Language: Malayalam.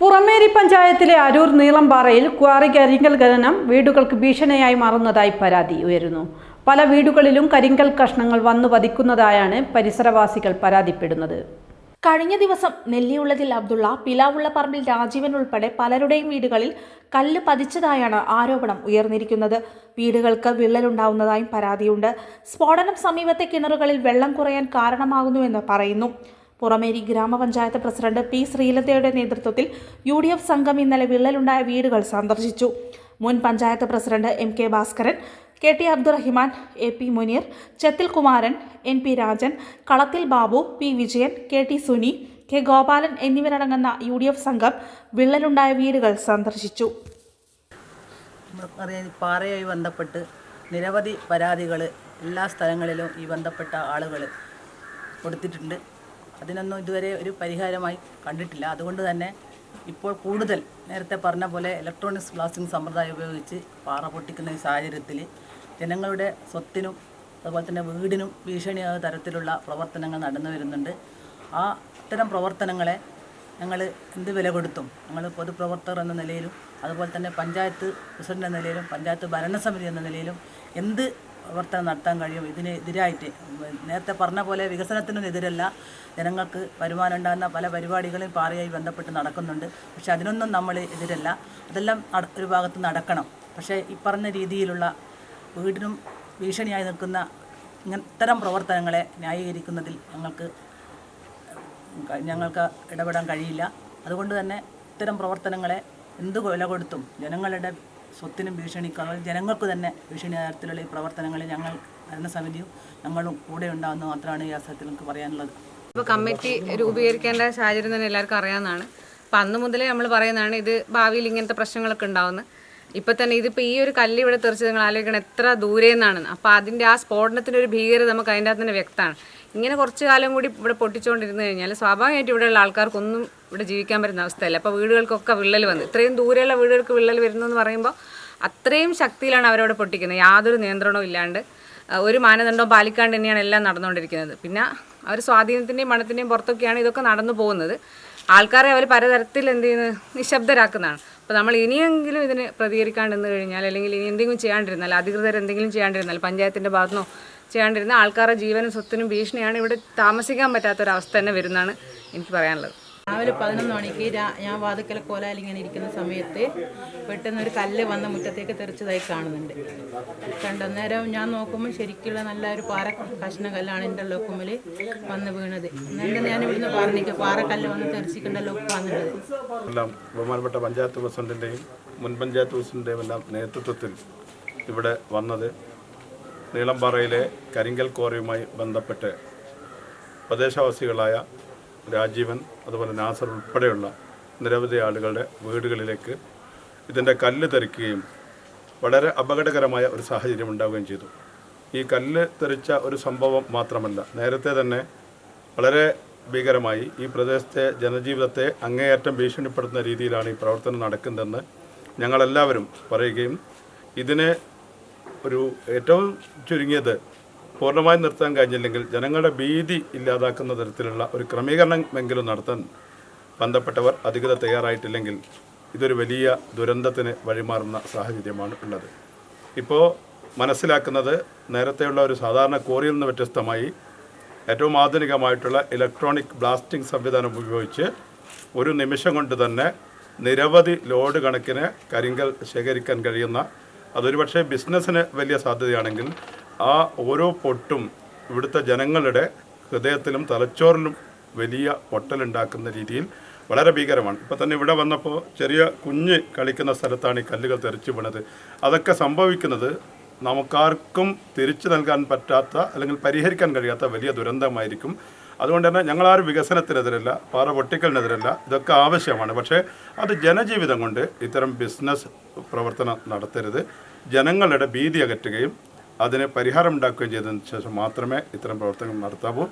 പുറമേരി പഞ്ചായത്തിലെ അരൂർ നീളംപാറയിൽ ക്വാറി കരിങ്കൽ ഖനനം വീടുകൾക്ക് ഭീഷണിയായി മാറുന്നതായി പരാതി ഉയരുന്നു. പല വീടുകളിലും കരിങ്കൽ കഷ്ണങ്ങൾ വന്നു പതിക്കുന്നതായാണ് പരിസരവാസികൾ പരാതിപ്പെടുന്നത്. കഴിഞ്ഞ ദിവസം നെല്ലിയുള്ളതിൽ അബ്ദുള്ള പിലാവുള്ള പറമ്പിൽ രാജീവൻ ഉൾപ്പെടെ പലരുടെയും വീടുകളിൽ കല്ല് പതിച്ചതായാണ് ആരോപണം ഉയർന്നിരിക്കുന്നത്. വീടുകൾക്ക് വിള്ളലുണ്ടാവുന്നതായും പരാതിയുണ്ട്. സ്ഫോടനം സമീപത്തെ കിണറുകളിൽ വെള്ളം കുറയാൻ കാരണമാകുന്നുവെന്ന് പറയുന്നു. പുറമേരി ഗ്രാമപഞ്ചായത്ത് പ്രസിഡന്റ് പി ശ്രീലതയുടെ നേതൃത്വത്തിൽ യു ഡി എഫ് സംഘം ഇന്നലെ വിള്ളലുണ്ടായ വീടുകൾ സന്ദർശിച്ചു. മുൻ panchayat president M K Bhaskaran K T Abdurahiman A P Muneer Chethil Kumaran N P Rajan Kalathil Babu P Vijayan K T Suni K Gopalan എന്നിവരടങ്ങുന്ന യു ഡി എഫ് സംഘം വിള്ളലുണ്ടായ വീടുകൾ സന്ദർശിച്ചു. പാറയുമായി ബന്ധപ്പെട്ട് നിരവധി പരാതികൾ എല്ലാ സ്ഥലങ്ങളിലും ഈ ബന്ധപ്പെട്ട ആളുകൾ കൊടുത്തിട്ടുണ്ട്. അതിനൊന്നും ഇതുവരെ ഒരു പരിഹാരമായി കണ്ടിട്ടില്ല. അതുകൊണ്ട് തന്നെ ഇപ്പോൾ കൂടുതൽ നേരത്തെ പറഞ്ഞ പോലെ ഇലക്ട്രോണിക്സ് ബ്ലാസ്റ്റിംഗ് സമ്പ്രദായം ഉപയോഗിച്ച് പാറ പൊട്ടിക്കുന്ന ഈ സാഹചര്യത്തിൽ ജനങ്ങളുടെ സ്വത്തിനും അതുപോലെ തന്നെ വീടിനും ഭീഷണിയാകുന്ന തരത്തിലുള്ള പ്രവർത്തനങ്ങൾ നടന്നു വരുന്നുണ്ട്. ആ അത്തരം പ്രവർത്തനങ്ങളെ ഞങ്ങൾ എന്ത് വില കൊടുത്തും ഞങ്ങൾ പൊതുപ്രവർത്തകർ എന്ന നിലയിലും അതുപോലെ തന്നെ പഞ്ചായത്ത് പ്രസിഡന്റ് എന്ന നിലയിലും പഞ്ചായത്ത് ഭരണസമിതി എന്ന നിലയിലും എന്ത് പ്രവർത്തനം നടത്താൻ കഴിയും. ഇതിന് എതിരായിട്ട് നേരത്തെ പറഞ്ഞ പോലെ വികസനത്തിനും എതിരല്ല. ജനങ്ങൾക്ക് വരുമാനം ഉണ്ടാകുന്ന പല പരിപാടികളും പാറയായി ബന്ധപ്പെട്ട് നടക്കുന്നുണ്ട്. പക്ഷെ അതിനൊന്നും നമ്മൾ എതിരല്ല. അതെല്ലാം ഒരു ഭാഗത്ത് നടക്കണം. പക്ഷേ ഈ പറഞ്ഞ രീതിയിലുള്ള വീടിനും ഭീഷണിയായി നിൽക്കുന്ന ഇത്തരം പ്രവർത്തനങ്ങളെ ന്യായീകരിക്കുന്നതിൽ ഞങ്ങൾക്ക് ഞങ്ങൾക്ക് ഇടപെടാൻ കഴിയില്ല. അതുകൊണ്ട് തന്നെ ഇത്തരം പ്രവർത്തനങ്ങളെ എന്ത് വില കൊടുത്തും ജനങ്ങളുടെ സ്വത്തിനും ഭീഷണിക്കും അതുപോലെ ജനങ്ങൾക്ക് തന്നെ ഭീഷണി തരത്തിലുള്ള ഈ പ്രവർത്തനങ്ങളിൽ ഞങ്ങൾ ഭരണസമിതിയും ഞങ്ങളും കൂടെ ഉണ്ടാകുന്ന മാത്രമാണ് ഈ അവസരത്തിൽ നമുക്ക് പറയാനുള്ളത്. ഇപ്പോൾ കമ്മിറ്റി രൂപീകരിക്കേണ്ട സാഹചര്യം തന്നെ എല്ലാവർക്കും അറിയാവുന്നതാണ്. അപ്പം അന്ന് മുതലേ നമ്മൾ പറയുന്നതാണ് ഇത് ഭാവിയിൽ ഇങ്ങനത്തെ പ്രശ്നങ്ങളൊക്കെ ഉണ്ടാവുന്നത് ഇപ്പം തന്നെ ഇതിപ്പോൾ ഈ ഒരു കല്ല് ഇവിടെ തെറിച്ച് നിങ്ങൾ ആലോചിക്കണം എത്ര ദൂരെ നിന്നാണെന്ന് അപ്പോൾ അതിന്റെ ആ സ്ഫോടനത്തിന്റെ ഒരു ഭീകരത നമുക്ക് അതിന്റെ അകത്ത് തന്നെ വ്യക്തമാണ്. ഇങ്ങനെ കുറച്ച് കാലം കൂടി ഇവിടെ പൊട്ടിച്ചുകൊണ്ടിരുന്നു കഴിഞ്ഞാൽ സ്വാഭാവികമായിട്ട് ഇവിടെയുള്ള ആൾക്കാർക്കൊന്നും ഇവിടെ ജീവിക്കാൻ പറ്റുന്ന അവസ്ഥയല്ല. അപ്പോൾ വീടുകൾക്കൊക്കെ വിള്ളൽ വന്ന്. ഇത്രയും ദൂരെയുള്ള വീടുകൾക്ക് വിള്ളൽ വരുന്നു എന്ന് പറയുമ്പോൾ അത്രയും ശക്തിയിലാണ് അവരവിടെ പൊട്ടിക്കുന്നത്. യാതൊരു നിയന്ത്രണവും ഇല്ലാണ്ട് ഒരു മാനദണ്ഡവും പാലിക്കാണ്ട് തന്നെയാണ് എല്ലാം നടന്നുകൊണ്ടിരിക്കുന്നത്. പിന്നെ അവർ സ്വാധീനത്തിന്റെയും മണത്തിന്റെയും പുറത്തൊക്കെയാണ് ഇതൊക്കെ നടന്നു പോകുന്നത്. ആൾക്കാരെ അവർ പലതരത്തിൽ എന്ത് ചെയ്യുന്നത് നിശബ്ദരാക്കുന്നതാണ്. അപ്പോൾ നമ്മൾ ഇനിയെങ്കിലും ഇതിന് പ്രതികരിക്കാണ്ടിരുന്നു കഴിഞ്ഞാൽ അല്ലെങ്കിൽ ഇനി എന്തെങ്കിലും ചെയ്യാണ്ടിരുന്നാൽ അധികൃതർ എന്തെങ്കിലും ചെയ്യാണ്ടിരുന്നാൽ പഞ്ചായത്തിന്റെ ഭാഗത്തുനിന്നോ ചെയ്യാണ്ടിരുന്ന ആൾക്കാരുടെ ജീവനും സ്വത്തിനും ഭീഷണിയാണ് ഇവിടെ താമസിക്കാൻ പറ്റാത്തൊരവസ്ഥ തന്നെ വരുന്നതാണ് എനിക്ക് പറയാനുള്ളത്. രാവിലെ പതിനൊന്ന് മണിക്ക് രാ- ഞാൻ വാതുക്കൽ കോലാലി ഇങ്ങനെ ഇരിക്കുന്ന സമയത്ത് പെട്ടെന്ന് ഒരു കല്ല് വന്ന് മുറ്റത്തേക്ക് തെറിച്ചതായി കാണുന്നുണ്ട്. കണ്ടന്നേരം ഞാൻ നോക്കുമ്പോൾ ശരിക്കുള്ള നല്ല ഒരു പാറ കഷ്ണ കല്ലാണ് എന്റെ ലോക്കുമ്പിൽ വന്ന് വീണത്. എന്നിട്ട് ഞാൻ ഇവിടുന്ന് പറഞ്ഞിട്ട് പാറക്കല്ല് വന്ന് തെറിച്ചിക്കേണ്ട ലൊക്കാന്നുള്ളത് എല്ലാം ബഹുമാനപ്പെട്ട പഞ്ചായത്ത് പ്രസിഡന്റിന്റെയും മുൻ പഞ്ചായത്ത് പ്രസിഡന്റിന്റെയും എല്ലാം നേതൃത്വത്തിൽ ഇവിടെ വന്നത് നീളംപാറയിലെ കരിങ്കൽ കോറിയുമായി ബന്ധപ്പെട്ട് പ്രദേശവാസികളായ രാജീവൻ അതുപോലെ നാസർ ഉൾപ്പെടെയുള്ള നിരവധി ആളുകളുടെ വീടുകളിലേക്ക് ഇതിന്റെ കല്ല് തെറിക്കുകയും വളരെ അപകടകരമായ ഒരു സാഹചര്യം ഉണ്ടാവുകയും ചെയ്തു. ഈ കല്ല് തെറിച്ച ഒരു സംഭവം മാത്രമല്ല നേരത്തെ തന്നെ വളരെ ഭീകരമായി ഈ പ്രദേശത്തെ ജനജീവിതത്തെ അങ്ങേയറ്റം ഭീഷണിപ്പെടുത്തുന്ന രീതിയിലാണ് ഈ പ്രവർത്തനം നടക്കുന്നതെന്ന് ഞങ്ങളെല്ലാവരും പറയുകയും ഇതിനെ ഒരു ഏറ്റവും ചുരുങ്ങിയത് പൂർണമായി നിർത്താൻ കഴിഞ്ഞില്ലെങ്കിൽ ജനങ്ങളുടെ ഭീതി ഇല്ലാതാക്കുന്ന തരത്തിലുള്ള ഒരു ക്രമീകരണമെങ്കിലും നടത്താൻ ബന്ധപ്പെട്ടവർ അധികൃതർ തയ്യാറായിട്ടില്ലെങ്കിൽ ഇതൊരു വലിയ ദുരന്തത്തിന് വഴിമാറുന്ന സാഹചര്യമാണ് ഉള്ളത്. ഇപ്പോൾ മനസ്സിലാക്കുന്നത് നേരത്തെയുള്ള ഒരു സാധാരണ കോറിയിൽ നിന്ന് വ്യത്യസ്തമായി ഏറ്റവും ആധുനികമായിട്ടുള്ള ഇലക്ട്രോണിക് ബ്ലാസ്റ്റിംഗ് സംവിധാനം ഉപയോഗിച്ച് ഒരു നിമിഷം കൊണ്ട് തന്നെ നിരവധി ലോഡ് കണക്കിന് കരിങ്കൽ ശേഖരിക്കാൻ കഴിയുന്ന അതൊരു പക്ഷേ ബിസിനസ്സിന് വലിയ സാധ്യതയാണെങ്കിൽ ആ ഓരോ പൊട്ടും ഇവിടുത്തെ ജനങ്ങളുടെ ഹൃദയത്തിലും തലച്ചോറിലും വലിയ പൊട്ടലുണ്ടാക്കുന്ന രീതിയിൽ വളരെ ഭീകരമാണ്. ഇപ്പോൾ തന്നെ ഇവിടെ വന്നപ്പോൾ ചെറിയ കുഞ്ഞ് കളിക്കുന്ന സ്ഥലത്താണ് ഈ കല്ലുകൾ തെറിച്ചു വീണത്. അതൊക്കെ സംഭവിക്കുന്നത് നമുക്കാർക്കും തിരിച്ചു നൽകാൻ പറ്റാത്ത അല്ലെങ്കിൽ പരിഹരിക്കാൻ കഴിയാത്ത വലിയ ദുരന്തമായിരിക്കും. അതുകൊണ്ട് തന്നെ ഞങ്ങളാരും വികസനത്തിനെതിരല്ല പാറ പൊട്ടിക്കലിനെതിരല്ല ഇതൊക്കെ ആവശ്യമാണ്. പക്ഷേ അത് ജനജീവിതം കൊണ്ട് ഇത്തരം ബിസിനസ് പ്രവർത്തനം നടത്തരുത്. ജനങ്ങളുടെ ഭീതി അകറ്റുകയും അതിന് പരിഹാരം ഉണ്ടാക്കുകയും ചെയ്തതിന് ശേഷം മാത്രമേ ഇത്തരം പ്രവർത്തനങ്ങൾ നടത്താവൂ.